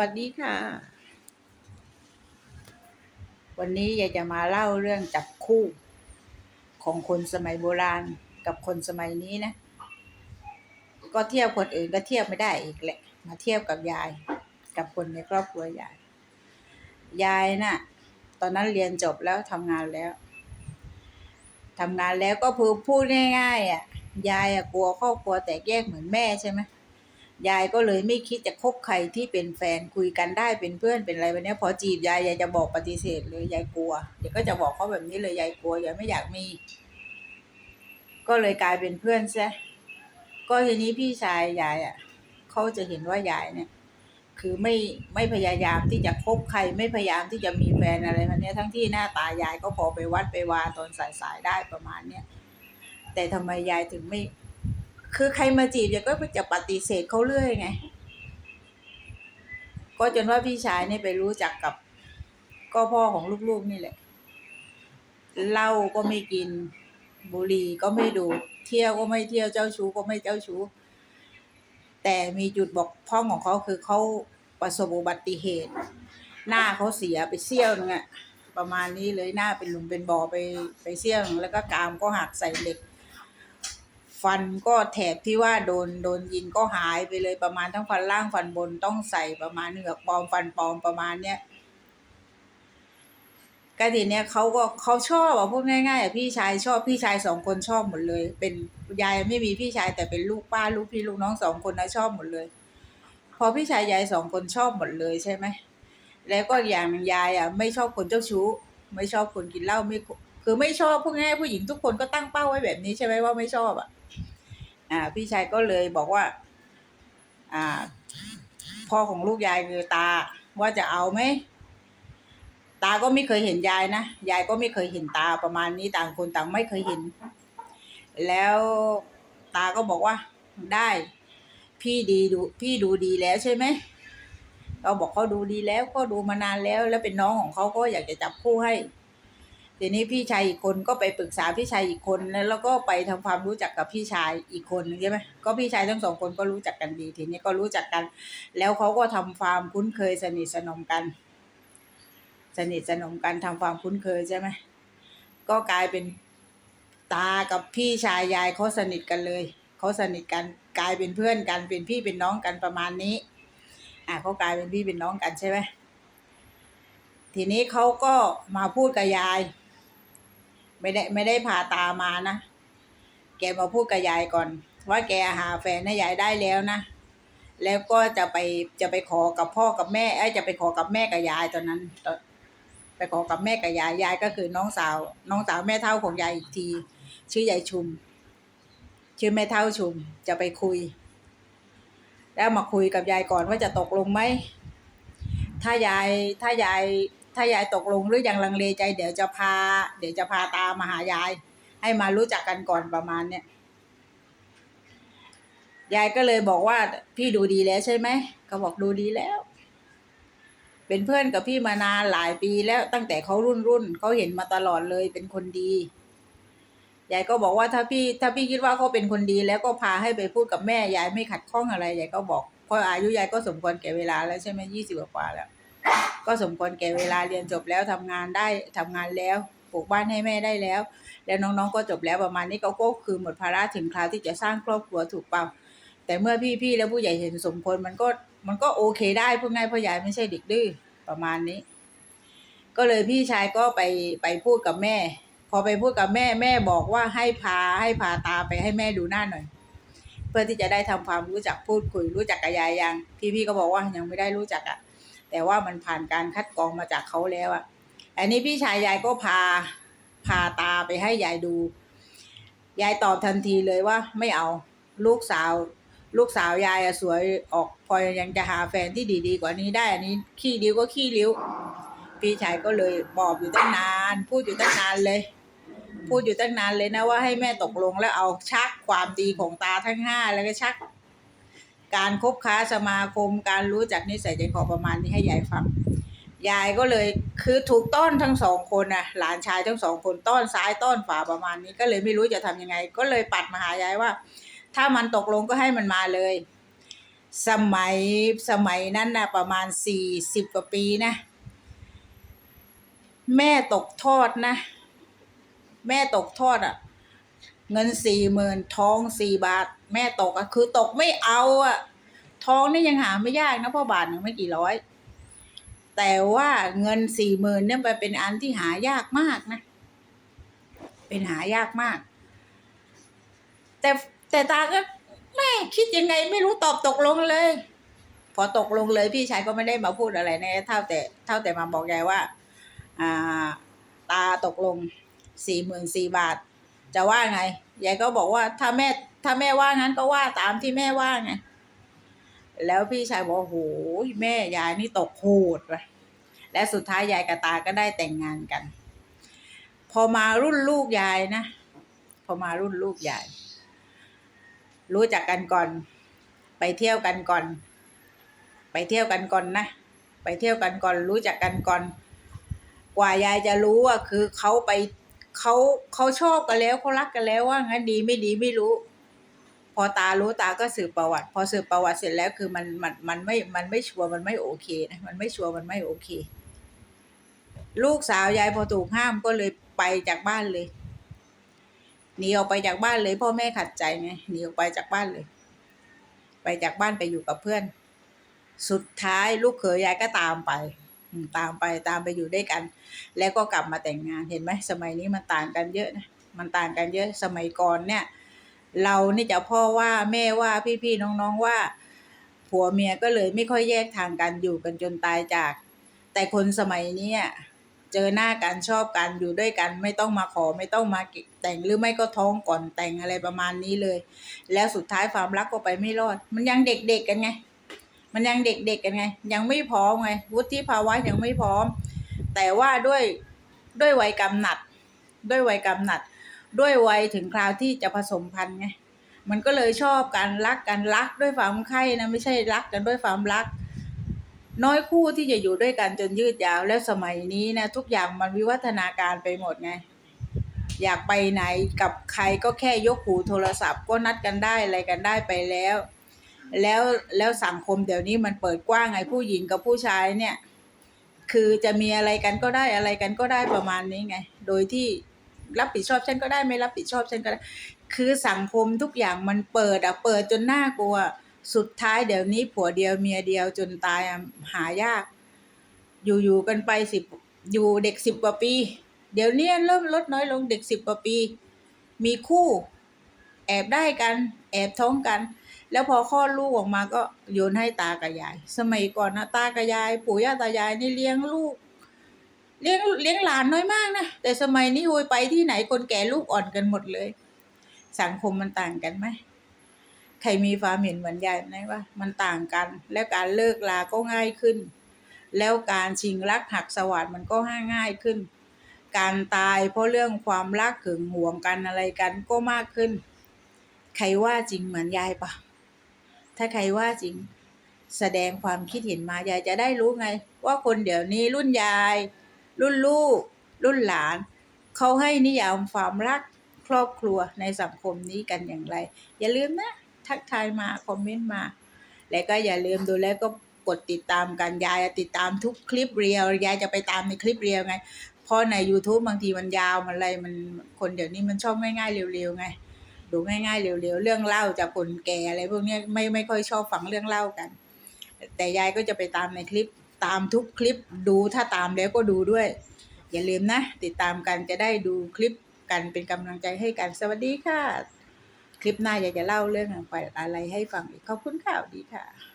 วัสดีค่ะ วันนี้อยากจะมาเล่าเรื่องจับคู่ ของคนสมัยโบราณกับคนสมัยนี้นะ ก็เทียบคนอื่นก็เทียบไม่ได้อีกแหละ มาเทียบกับยาย กับคนในครอบครัวยาย ยายน่ะ ตอนนั้นเรียนจบแล้วทำงานแล้วทำงานแล้วก็พูดพูดง่ายๆอะ ยายอะกลัวครอบครัวแตกแยกเหมือนแม่ใช่ไหม ยายก็เลยไม่คิดจะคบใครที่เป็นแฟนคุยกันได้เป็นเพื่อนเป็นอะไรแบบเนี้พอจีบยายยายจะบอกปฏิเสธเลยยายกลัวเดี๋ยวก็จะบอกเขาแบบนี้เลยยายกลัวยายไม่อยากมี ก็เลยกลายเป็นเพื่อนซะก็ทีนี้พี่ชายยายอะเขาจะเห็นว่ายายเนี่ย คือไม่ไม่พยายามที่จะคบใครไม่พยายามที่จะมีแฟนอะไรแบบนี้ทั้งที่หน้าตายายก็พอไปวัดไปวาตอนสายๆได้ประมาณเนี้ยแต่ทำไมยายถึงไม่ คือใครมาจีบยายก็จะปฏิเสธเขาเรื่อยไง ก็จนว่าพี่ชายเนี่ยไปรู้จักกับ ก็พ่อของลูกๆนี่แหละเหล้าก็ไม่กินบุหรี่ก็ไม่ดูเที่ยวก็ไม่เที่ยวเจ้าชู้ก็ไม่เจ้าชู้ แต่มีจุดบกพร่องของเขาคือเขาประสบอุบัติเหตุ หน้าเขาเสียไปเสี้ยวนึงอะประมาณนี้เลยหน้าเป็นหลุมเป็นบ่อไปไปเสี้ยวนึงแล้วก็กามก็หักใส่เหล็ก ฟันก็แถบที่ว่าโดนโดนยิงก็หายไปเลยประมาณทั้งฟันล่างฟันบนต้องใส่ประมาณเหงือกปลอมฟันปลอมประมาณเนี้ยก็ทีเนี้ยเขาก็เขาชอบอะพูดง่ายๆอะพี่ชายชอบพี่ชายสองคนชอบหมดเลย เป็นยายไม่มีพี่ชายแต่เป็นลูกป้าลูกพี่ลูกน้องสองคนนะชอบหมดเลย พอพี่ชายยายสองคนชอบหมดเลยใช่ไหมแล้วก็อย่างหนึ่งยายอะไม่ชอบคนเจ้าชู้ ไม่ชอบคนกินเหล้าไม่ คือไม่ชอบพูดง่ายผู้หญิงทุกคนก็ตั้งเป้าไว้แบบนี้ใช่ไหมว่าไม่ชอบอะอ่า พี่ชายก็เลยบอกว่า อ่า พ่อของลูกยายคือตา ว่าจะเอาไหมตาก็ไม่เคยเห็นยายนะยายก็ไม่เคยเห็นตาประมาณนี้ต่างคนต่างไม่เคยเห็น แล้วตาก็บอกว่าได้ พี่ดีดูพี่ดูดีแล้วใช่ไหมเราบอกเขาดูดีแล้วก็ดูมานานแล้ว แล้วเป็นน้องของเขาก็อยากจะจับคู่ให้ ทีนี้พี่ชายอีกคนก็ไปปรึกษาพี่ชายอีกคนแล้วแล้วก็ไปทำความรู้จักกับพี่ชายอีกคนใช่ไหมก็พี่ชายทั้งสองคนก็รู้จักกันดี ทีนี้ก็รู้จักกัน แล้วเขาก็ทำความคุ้นเคยสนิทสนมกัน สนิทสนมกันทำความคุ้นเคยใช่ไหมก็กลายเป็นตากับพี่ชายยายเขาสนิทกันเลยเขาสนิทกันกลายเป็นเพื่อนกันเป็นพี่เป็นน้องกันประมาณนี้ อะเขากลายเป็นพี่เป็นน้องกันใช่ไหมทีนี้เขาก็มาพูดกับยาย ไม่ได้ไม่ได้พาตามานะ แกมาพูดกับยายก่อน ว่าแกหาแฟนให้ยายได้แล้วนะ แล้วก็จะไปจะไปขอกับพ่อกับแม่ไอ้จะไปขอกับแม่กับยายตอนนั้นตอนไปขอกับแม่กับยายยายก็คือน้องสาว น้องสาวแม่เท่าของยายอีกที ชื่อยายชุม ชื่อแม่เท่าชุมจะไปคุย แล้วมาคุยกับยายก่อนว่าจะตกลงไหมถ้ายายถ้ายาย ถ้ายายตกลงหรือยังลังเลใจเดี๋ยวจะพา เดี๋ยวจะพาตามาหายาย ให้มารู้จักกันก่อนประมาณเนี้ยยายก็เลยบอกว่าพี่ดูดีแล้วใช่ไหมเขาบอกดูดีแล้ว เป็นเพื่อนกับพี่มานานหลายปีแล้วตั้งแต่เขารุ่นรุ่นเขาเห็นมาตลอดเลยเป็นคนดียายก็บอกว่าถ้าพี่ถ้าพี่คิดว่าเขาเป็นคนดีแล้วก็พาให้ไปพูดกับแม่ยายไม่ขัดข้องอะไรยายก็บอกเพราะอายุยายก็สมควรแก่เวลาแล้วใช่ไหมยี่สิบกว่าแล้ว ก็สมควรแก่เวลาเรียนจบแล้วทำงานได้ทำงานแล้วปลูกบ้านให้แม่ได้แล้ว แล้วน้องๆก็จบแล้วประมาณนี้เขาก็คือหมดภาระถึงคราวที่จะสร้างครอบครัวถูกเปล่าแต่เมื่อพี่ๆแล้วผู้ใหญ่เห็นสมควรมันก็มันก็โอเคได้พูดง่ายพราะยายไม่ใช่เด็กดื้อประมาณนี้ ก็เลยพี่ชายก็ไปไปพูดกับแม่ พอไปพูดกับแม่แม่บอกว่าให้พาให้พาตาไปให้แม่ดูหน้าหน่อย เพื่อที่จะได้ทำความรู้จักพูดคุยรู้จักกับยายยังพี่ๆก็บอกว่ายังไม่ได้รู้จักอะ แต่ว่ามันผ่านการคัดกรองมาจากเขาแล้วอะอันนี้พี่ชายยายก็พาพาตาไปให้ยายดู ยายตอบทันทีเลยว่าไม่เอาลูกสาว ลูกสาวยายอะสวยออกพอยังจะหาแฟนที่ดีๆกว่านี้ได้อันนี้ขี้ริ้วก็ขี้ริ้ว พี่ชายก็เลยบอกอยู่ตั้งนาน พูดอยู่ตั้งนานเลย พูดอยู่ตั้งนานเลยนะว่าให้แม่ตกลงแล้วเอาชักความดีของตาทั้งห้าแล้วก็ชัก การคบค้าสมาคม การรู้จักนิสัยใจคอประมาณนี้ให้ยายฟังยายก็เลยคือถูกต้อนทั้งสองคนนะหลานชายทั้งสองคนต้อนซ้ายต้อนขวาประมาณนี้ก็เลยไม่รู้จะทำยังไง ก็เลยปัดมาหายายว่า ถ้ามันตกลงก็ให้มันมาเลย สมัยสมัยนั้นนะประมาณสี่สิบกว่าปีนะ แม่ตกทอดนะ แม่ตกทอดอะ่ะ เงินสี่หมื่นทองสี่บาท แม่ตกอะคือตกไม่เอาอะ่ะทองนี่ยังหาไม่ยากนะพราะบาทหนึ่งไม่กี่ร้อย แต่ว่าเงินสี่หมื่นเนี่ยมันเป็นอันที่หายากมากนะ เป็นหายากมาก แต่แต่ตาก็แม่คิดยังไงไม่รู้ตอบตกลงเลย พอตกลงเลยพี่ชายก็ไม่ได้มาพูดอะไรนะเท่าแต่เท่าแต่มาบอกยายว่า อ่า ตาตกลงสี่หมื่นสี่บาท จะว่าไง ยายก็บอกว่าถ้าแม่ถ้าแม่ว่างั้นก็ว่าตามที่แม่ว่าไงแล้วพี่ชายบอกโหแม่ยายนี่ตกโหดไปและสุดท้ายยายกับตาก็ได้แต่งงานกัน พอมารุ่นลูกยายนะพอมารุ่นลูกยาย รู้จักกันก่อน ไปเที่ยวกันก่อน ไปเที่ยวกันก่อนนะไปเที่ยวกันก่อน รู้จักกันก่อน กว่ายายจะรู้อะคือเขาไป เขาเขาชอบกันแล้วเขารักกันแล้วว่างั้นดีไม่ดีไม่รู้ พอตารู้ตาก็สืบประวัติ พอสืบประวัติเสร็จแล้วคือมันมันมันไม่มันไม่ชัวร์มันไม่โอเคนะมันไม่ชัวร์มันไม่โอเค ลูกสาวยายพอถูกห้ามก็เลยไปจากบ้านเลยหนีออกไปจากบ้านเลยพ่อแม่ขัดใจไงหนีออกไปจากบ้านเลย ไปจากบ้านไปอยู่กับเพื่อน สุดท้ายลูกเขยยายก็ตามไป ตามไปตามไปอยู่ด้วยกัน แล้วก็กลับมาแต่งงานเห็นไหมสมัยนี้มันต่างกันเยอะนะมันต่างกันเยอะสมัยก่อนเนี่ย เรานี่จะพ่อว่าแม่ว่าพี่ๆน้องๆว่า ผัวเมียก็เลยไม่ค่อยแยกทางกันอยู่กันจนตายจาก แต่คนสมัยนี้เจอหน้ากันชอบกันอยู่ด้วยกันไม่ต้องมาขอไม่ต้องมาแต่งหรือไม่ก็ท้องก่อนแต่งอะไรประมาณนี้เลย แล้วสุดท้ายความรักก็ไปไม่รอด มันยังเด็กๆกันไง มันยังเด็กๆกันไง ยังไม่พร้อมไงวุฒิภาวะยังไม่พร้อม แต่ว่าด้วยด้วยวัยกำหนัด ด้วยวัยกำหนัด ด้วยวัยถึงคราวที่จะผสมพันธุ์ไงมันก็เลยชอบกันรักกันรักด้วยความใคร่นะไม่ใช่รักกันด้วยความรัก น้อยคู่ที่จะอยู่ด้วยกันจนยืดยาวแล้วสมัยนี้นะทุกอย่างมันวิวัฒนาการไปหมดไงอยากไปไหนกับใครก็แค่ยกหูโทรศัพท์ก็นัดกันได้อะไรกันได้ไปแล้ว แล้วแล้วสังคมเดี๋ยวนี้มันเปิดกว้างไงผู้หญิงกับผู้ชายเนี่ย คือจะมีอะไรกันก็ได้อะไรกันก็ได้ประมาณนี้ไง โดยที่รับผิดชอบฉันก็ได้ไม่รับผิดชอบฉันก็ได้ คือสังคมทุกอย่างมันเปิดอะเปิดจนน่ากลัว สุดท้ายเดี๋ยวนี้ผัวเดียวเมียเดียวจนตายหายาก อยู่ๆกันไปสิบอยู่เด็กสิบกว่าปี เดี๋ยวนี้เริ่มลดน้อยลงเด็กสิบกว่าปี มีคู่ แอบได้กัน แอบท้องกัน แล้วพอคลอดลูกออกมาก็โยนให้ตากับยาย สมัยก่อนนะตากับยาย ปู่ย่าตายายนี่เลี้ยงลูก เลี้ยงเลี้ยงหลานน้อยมากนะแต่สมัยนี้โวยไปที่ไหนคนแก่ลูกอ่อนกันหมดเลย สังคมมันต่างกันไหมใครมีความเห็นเหมือนยายไหมว่ามันต่างกัน แล้วการเลิกลาก็ง่ายขึ้น แล้วการชิงรักหักสวัสดมันก็ง่ายขึ้น การตายเพราะเรื่องความรักหึงหวงกันอะไรกันก็มากขึ้น ใครว่าจริงเหมือนยายปะ ถ้าใครว่าจริงแสดงความคิดเห็นมายายจะได้รู้ไง ว่าคนเดี๋ยวนี้รุ่นยาย รุ่นลูก รุ่นหลาน เขาให้นิยามความรักครอบครัวในสังคมนี้กันอย่างไร อย่าลืมนะ ทักทายมา คอมเมนต์มา แล้วก็อย่าลืมดูแลก็กดติดตามกัน ยายติดตามทุกคลิปเรียวยายจะไปตามในคลิปเรียวไง เพราะใน YouTube บางทีมันยาวมันอะไรมันคนเดี๋ยวนี้มันชอบง่ายๆเร็วๆไง ดูง่ายๆเร็วๆเรื่องเล่าจากคนแก่อะไรพวกนี้ไม่ไม่ค่อยชอบฟังเรื่องเล่ากัน แต่ยายก็จะไปตามในคลิปตามทุกคลิปดูถ้าตามแล้วก็ดูด้วย อย่าลืมนะ ติดตามกันจะได้ดูคลิปกันเป็นกำลังใจให้กันสวัสดีค่ะ คลิปหน้ายายจะเล่าเรื่องอะไรให้ฟังอีกขอบคุณค่ะสวัสดีค่ะ